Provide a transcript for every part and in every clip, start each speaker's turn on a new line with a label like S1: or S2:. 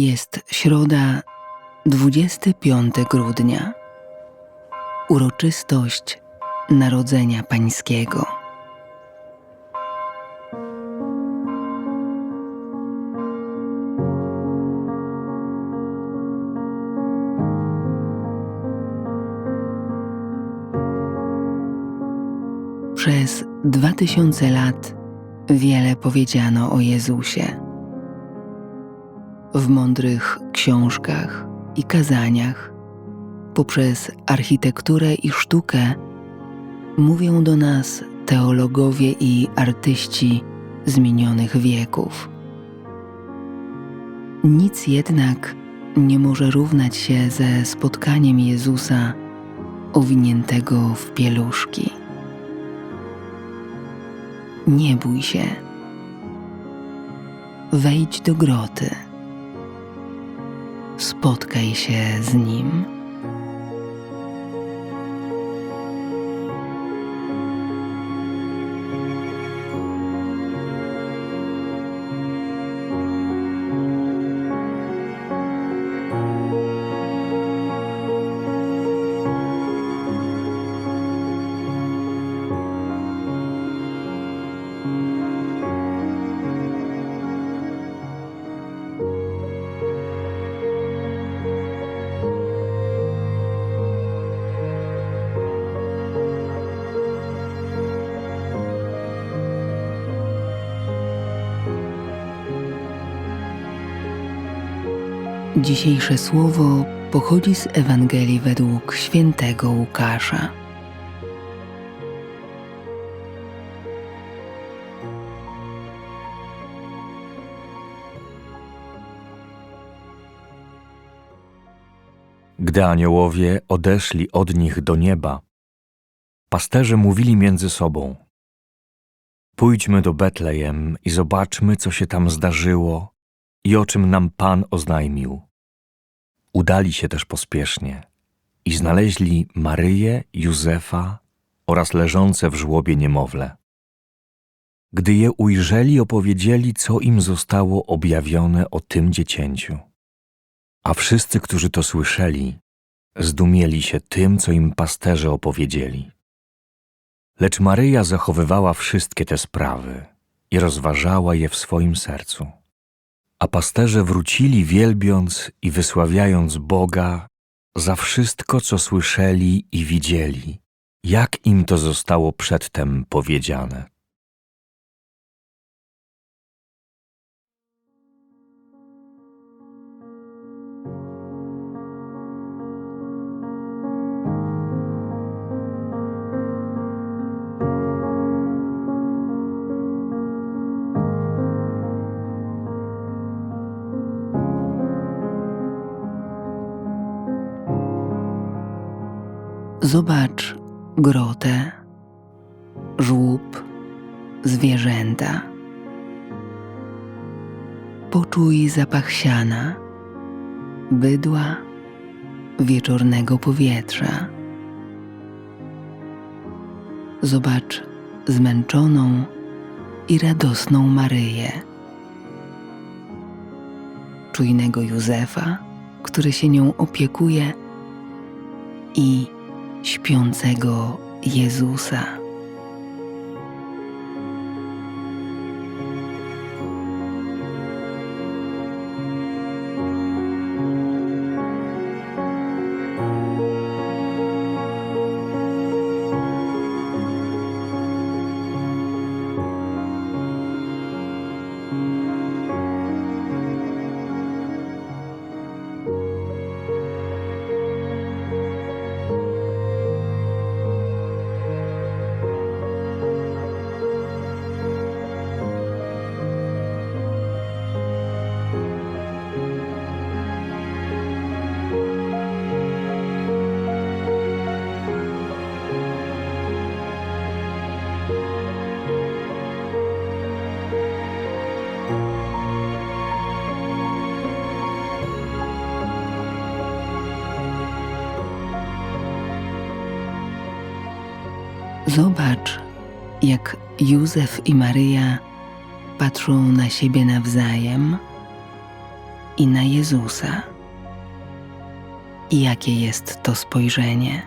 S1: Jest środa, 25 grudnia. Uroczystość Narodzenia Pańskiego. Przez dwa tysiące lat wiele powiedziano o Jezusie. W mądrych książkach i kazaniach, poprzez architekturę i sztukę, mówią do nas teologowie i artyści z minionych wieków. Nic jednak nie może równać się ze spotkaniem Jezusa owiniętego w pieluszki. Nie bój się. Wejdź do groty. Spotkaj się z nim. Dzisiejsze słowo pochodzi z Ewangelii według świętego Łukasza.
S2: Gdy aniołowie odeszli od nich do nieba, pasterze mówili między sobą: Pójdźmy do Betlejem i zobaczmy, co się tam zdarzyło i o czym nam Pan oznajmił. Udali się też pospiesznie i znaleźli Maryję, Józefa oraz leżące w żłobie niemowlę. Gdy je ujrzeli, opowiedzieli, co im zostało objawione o tym dziecięciu. A wszyscy, którzy to słyszeli, zdumieli się tym, co im pasterze opowiedzieli. Lecz Maryja zachowywała wszystkie te sprawy i rozważała je w swoim sercu. A pasterze wrócili wielbiąc i wysławiając Boga za wszystko, co słyszeli i widzieli, jak im to zostało przedtem powiedziane.
S1: Zobacz grotę, żłób, zwierzęta. Poczuj zapach siana, bydła, wieczornego powietrza. Zobacz zmęczoną i radosną Maryję, czujnego Józefa, który się nią opiekuje i śpiącego Jezusa. Zobacz, jak Józef i Maryja patrzą na siebie nawzajem i na Jezusa. Jakie jest to spojrzenie?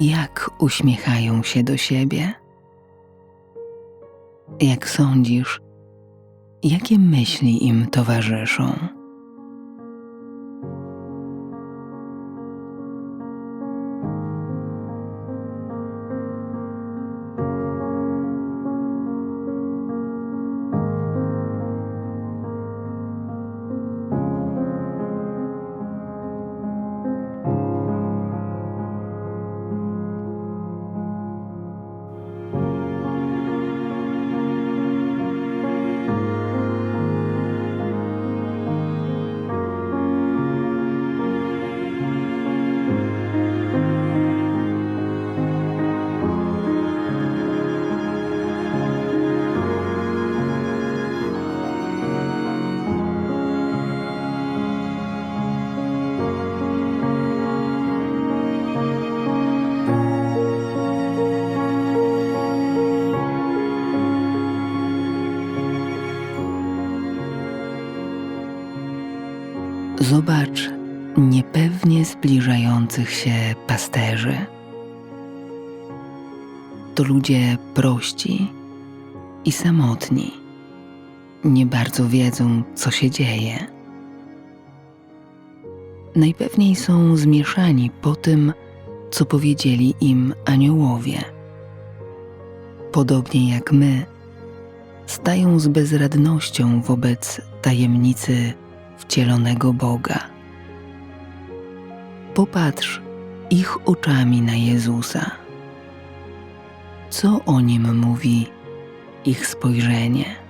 S1: Jak uśmiechają się do siebie? Jak sądzisz, jakie myśli im towarzyszą? Zobacz niepewnie zbliżających się pasterzy. To ludzie prości i samotni. Nie bardzo wiedzą, co się dzieje. Najpewniej są zmieszani po tym, co powiedzieli im aniołowie. Podobnie jak my, stają z bezradnością wobec tajemnicy wcielonego Boga. Popatrz ich oczami na Jezusa. Co o nim mówi ich spojrzenie?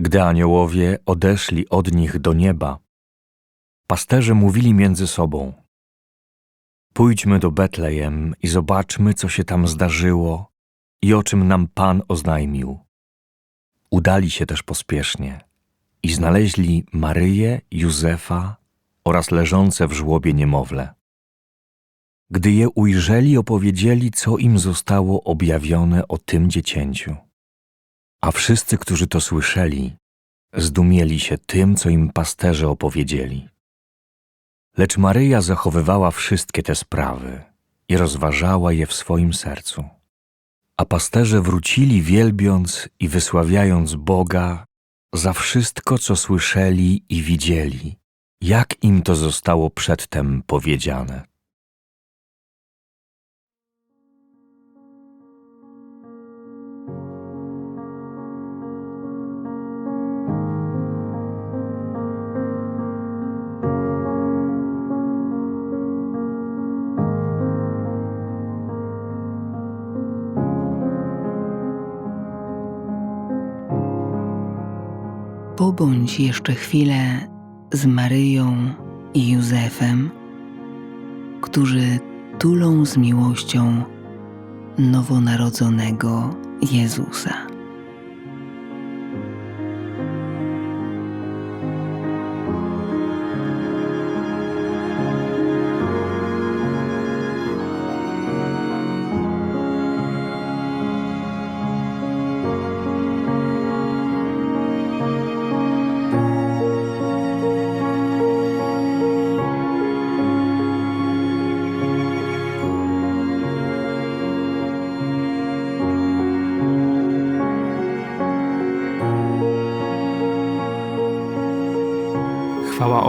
S2: Gdy aniołowie odeszli od nich do nieba, pasterze mówili między sobą: Pójdźmy do Betlejem i zobaczmy, co się tam zdarzyło i o czym nam Pan oznajmił. Udali się też pospiesznie i znaleźli Maryję, Józefa oraz leżące w żłobie niemowlę. Gdy je ujrzeli, opowiedzieli, co im zostało objawione o tym dziecięciu. A wszyscy, którzy to słyszeli, zdumieli się tym, co im pasterze opowiedzieli. Lecz Maryja zachowywała wszystkie te sprawy i rozważała je w swoim sercu. A pasterze wrócili wielbiąc i wysławiając Boga za wszystko, co słyszeli i widzieli, jak im to zostało przedtem powiedziane.
S1: Pobądź jeszcze chwilę z Maryją i Józefem, którzy tulą z miłością nowonarodzonego Jezusa.